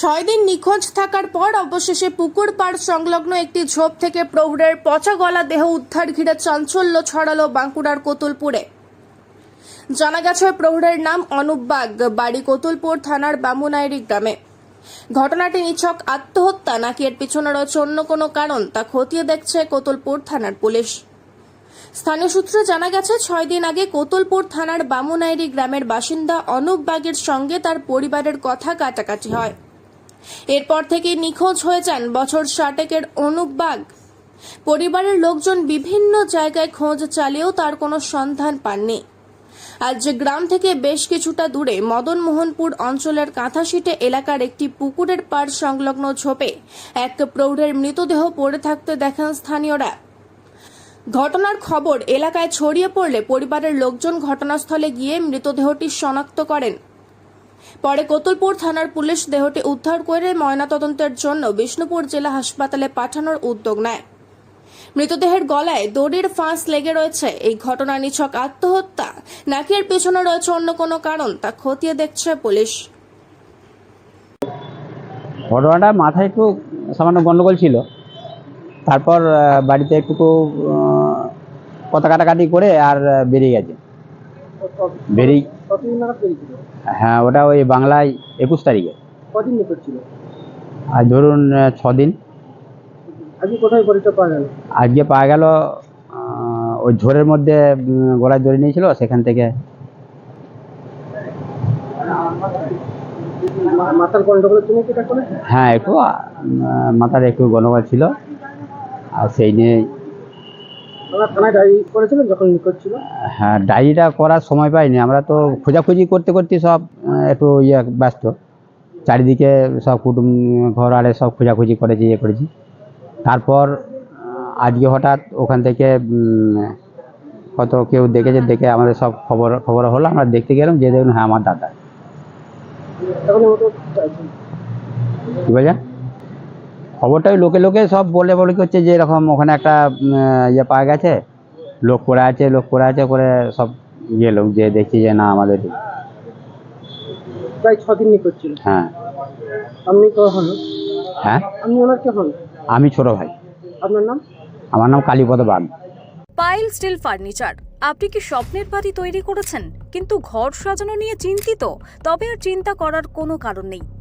ছয় দিন নিখোঁজ থাকার পর অবশেষে পুকুর পাড় সংলগ্ন একটি ঝোপ থেকে প্রৌঢ়ের পচা গলা দেহ উদ্ধার ঘিরে চাঞ্চল্য ছড়ালো বাঁকুড়ার কোতুলপুরে। জানা গেছে, প্রৌঢ়ের নাম অনুপ বাগ, বাড়ি কোতুলপুর থানার বামুনাইরি গ্রামে। ঘটনাটি নিছক আত্মহত্যা, নাকি এর পিছনে রয়েছে অন্য কোনো কারণ, তা খতিয়ে দেখছে কোতুলপুর থানার পুলিশ। স্থানীয় সূত্রে জানা গেছে, ছয় দিন আগে কোতুলপুর থানার বামুনাইরি গ্রামের বাসিন্দা অনুপ বাগের সঙ্গে তার পরিবারের কথা কাটাকাটি হয়। এরপর থেকে নিখোঁজ হয়ে যান বছর ষাটেকের অনুপ বাগ। পরিবারের লোকজন বিভিন্ন জায়গায় খোঁজ চালিয়েও তার কোনো সন্ধান পাননি। আজ যে গ্রাম থেকে বেশ কিছুটা দূরে মদনমোহনপুর অঞ্চলের কাঁথাশিটে এলাকার একটি পুকুরের পাড় সংলগ্ন ঝোপে এক প্রৌঢ়ের মৃতদেহ পড়ে থাকতে দেখেন স্থানীয়রা। ঘটনার খবর এলাকায় ছড়িয়ে পড়লে পরিবারের লোকজন ঘটনাস্থলে গিয়ে মৃতদেহটি শনাক্ত করেন। পরে কোতুলপুর থানার পুলিশ দেহটি উদ্ধার করে ময়নাতদন্তের জন্য বিষ্ণুপুর জেলা হাসপাতালে পাঠানোর উদ্যোগ নেয়। মৃতদেহের গলায় দড়ির ফাঁস লেগে রয়েছে। এই ঘটনা নিছক আত্মহত্যা। নাকি এর পেছনে রয়েছে অন্য কোনো কারণ তা খতিয়ে দেখছে পুলিশ। ঘটনাটা মাথায় একটু সামান্য গন্ডগোল ছিল। তারপর বাড়িতে একটু আহ, কথা কাটাকাটি করে আর বেরিয়ে গেছে। বেরিয়ে হ্যাঁ ওটা ওই বাংলায় একুশ তারিখে। কদিন নিখোঁজ ছিল আর ধরুন আহ, ছ দিন আজকে কোথায় পাওয়া গেল? আজকে পাওয়া গেল ওই ঝোরের মধ্যে গলায় ধরে নিয়েছিল সেখান থেকে। মাথার কি হ্যাঁ একটু মাথার একটু গন্ডগোল ছিল। আর সেই নিয়ে থানায় ডায়েরি করেছিলেন যখন নিখোঁজ ছিল? হ্যাঁ ডায়েরিটা করার সময় পাইনি। আমরা তো খোঁজাখুঁজি করতে করতে সব একটু ইয়ে ব্যস্ত। চারিদিকে সব কুটুম ঘর আরে সব খোঁজাখুঁজি করেছি ইয়ে করেছি। তারপর আজকে হঠাৎ ওখান থেকে কত কেউ দেখেছে দেখে আমাদের সব খবর খবর হলো। আমরা দেখতে গেলাম যে দেখুন হ্যাঁ আমার দাদা। কী বলছেন খবরটা ওই লোকে লোকে সব বলে বলে করছে যে এরকম ওখানে একটা ইয়ে পাওয়া গেছে লোক পড়ে আছে লোক পড়ে আছে করে সব ইয়ে লোক যে দেখছি যে না আমাদের প্রায় ছ দিন নিখোঁজ ছিল হ্যাঁ। আপনি তো হন। হ্যাঁ? আপনি ওনার কে হন? আমি ছোট ভাই। আপনার নাম? আমার নাম Kalipada Bag. Pile steel furniture. আপনি কি স্বপ্নের বাড়ি তৈরি করেছেন? কিন্তু ঘর সাজানো নিয়ে চিন্তিত। তবে আর চিন্তা করার কোনো কারণ নেই।